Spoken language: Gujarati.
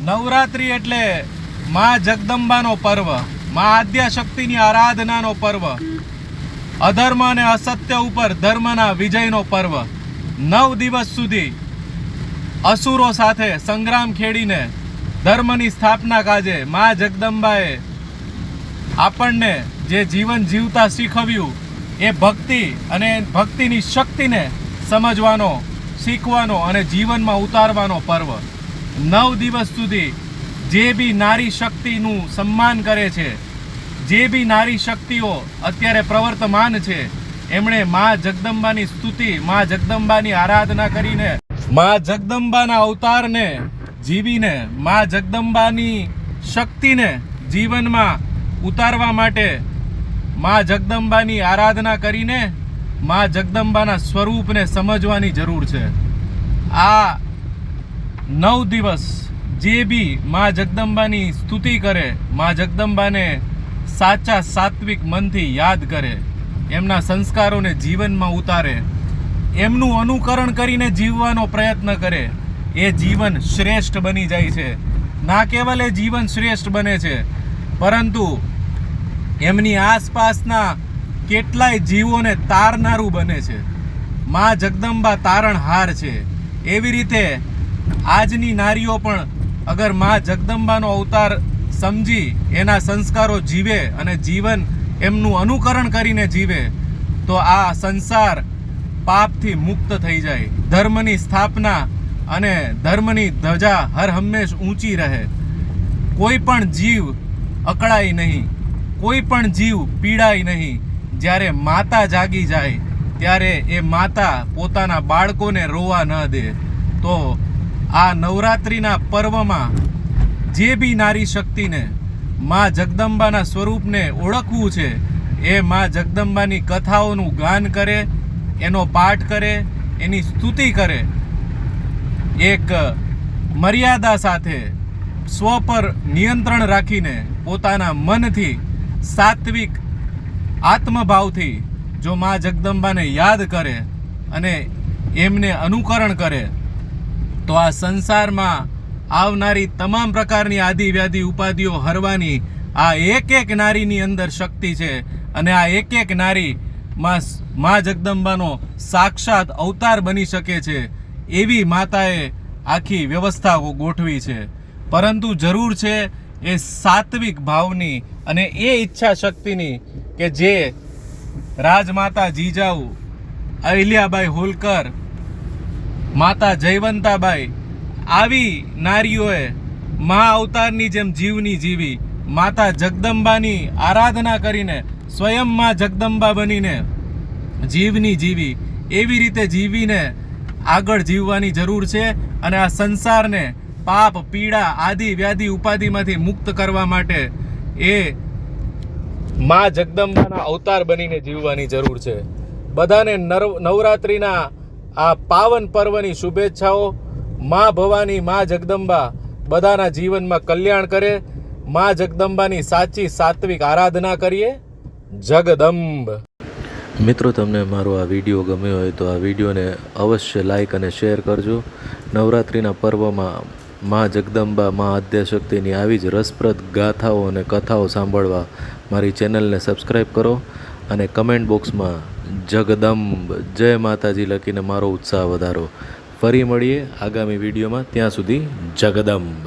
નવરાત્રિ એટલે મા જગદંબાનો પર્વ, મા આદ્યાશક્તિની આરાધનાનો પર્વ, અધર્મ અને અસત્ય ઉપર ધર્મના વિજયનો પર્વ. નવ દિવસ સુધી અસુરો સાથે સંગ્રામ ખેડીને ધર્મની સ્થાપના કાજે મા જગદંબાએ આપણને જે જીવન જીવતા શીખવ્યું, એ ભક્તિ અને ભક્તિની શક્તિને સમજવાનો, શીખવાનો અને જીવનમાં ઉતારવાનો પર્વ. નવ દિવસ સુધી જે બી નારી શક્તિનું સન્માન કરે છે, જે બી નારી શક્તિઓ અત્યારે પ્રવર્તમાન છે, એમણે મા જગદંબાની સ્તુતિ, મા જગદંબાની આરાધના કરીને, મા જગદંબાના અવતારને જીવીને, મા જગદંબાની શક્તિને જીવનમાં ઉતારવા માટે મા જગદંબાની આરાધના કરીને મા જગદંબાના સ્વરૂપને સમજવાની જરૂર છે. આ નવ દિવસ જે બી મા જગદંબાની સ્તુતિ કરે, મા જગદંબાને સાચા સાત્વિક મનથી યાદ કરે, એમના સંસ્કારોને જીવનમાં ઉતારે, એમનું અનુકરણ કરીને જીવવાનો પ્રયત્ન કરે, એ જીવન શ્રેષ્ઠ બની જાય છે. ના કેવલ એ જીવન શ્રેષ્ઠ બને છે, પરંતુ એમની આસપાસના કેટલાય જીવોને તારનારું બને છે. મા જગદંબા તારણહાર છે. એવી રીતે આજની નારીઓ પણ અગર મા જગદંબાનો અવતાર સમજી એના સંસ્કારો જીવે અને જીવન એમનું અનુકરણ કરીને જીવે, તો આ સંસાર પાપથી મુક્ત થઈ જાય. ધર્મની સ્થાપના અને ધર્મની ધજા હર હંમેશ ઊંચી રહે. કોઈ પણ જીવ અકળાય નહીં. કોઈ પણ જીવ પીડાય નહીં. જ્યારે માતા જાગી જાય, ત્યારે એ માતા પોતાના બાળકોને રોવા ન દે. તો આ નવરાત્રિના પર્વમાં જે બી નારી શક્તિને મા જગદંબાના સ્વરૂપને ઓળખવું છે, એ મા જગદંબાની કથાઓનું ગાન કરે, એનો પાઠ કરે, એની સ્તુતિ કરે, એક મર્યાદા સાથે સ્વ પર નિયંત્રણ રાખીને પોતાના મનથી સાત્વિક આત્મભાવથી જો મા જગદંબાને યાદ કરે અને એમને અનુકરણ કરે તો આ સંસારમાં આવનારી તમામ પ્રકારની આદિ વ્યાધિ ઉપાધિઓ હરવાની આ એક એક નારીની અંદર શક્તિ છે અને આ એક એક નારી માં જગદંબાનો સાક્ષાત અવતાર બની શકે છે એવી માતાએ આખી વ્યવસ્થા ગોઠવી છે. પરંતુ જરૂર છે એ સાત્વિક ભાવની અને એ ઈચ્છા શક્તિની કે જે રાજમાતા જીજાઉ, અહિલ્યાબાઈ હોલકર માતા જયવંતાબાઈ, આવી નારીઓએ મા અવતારની જેમ જીવની જીવી, માતા જગદંબાની આરાધના કરીને સ્વયં માં જગદંબા બનીને જીવની જીવી, એવી રીતે જીવીને આગળ જીવવાની જરૂર છે અને આ સંસારને પાપ, પીડા, આદિ, વ્યાધિ, ઉપાધિમાંથી મુક્ત કરવા માટે એ મા જગદંબાના અવતાર બનીને જીવવાની જરૂર છે. બધાને નવરાત્રિના આ પાવન પર્વની શુભેચ્છાઓ મા ભવાની મા જગદંબા બધાના જીવનમાં કલ્યાણ કરે. મા જગદંબાની સાચી સાત્વિક આરાધના કરીએ. જગદંબ. મિત્રો, તમને મારો આ વીડિયો ગમ્યો હોય તો આ વિડીયોને અવશ્ય લાઈક અને શેર કરજો. નવરાત્રિના પર્વમાં મા જગદંબા, મા આદ્યશક્તિની આવી જ રસપ્રદ ગાથાઓ અને કથાઓ સાંભળવા મારી ચેનલને સબસ્ક્રાઈબ કરો અને કમેન્ટ બોક્સમાં જગદંબ. જય માતાજી લખીને મારો ઉત્સાહ વધારો. ફરી મળીએ આગામી વિડીયોમાં. ત્યાં સુધી જગદંબ.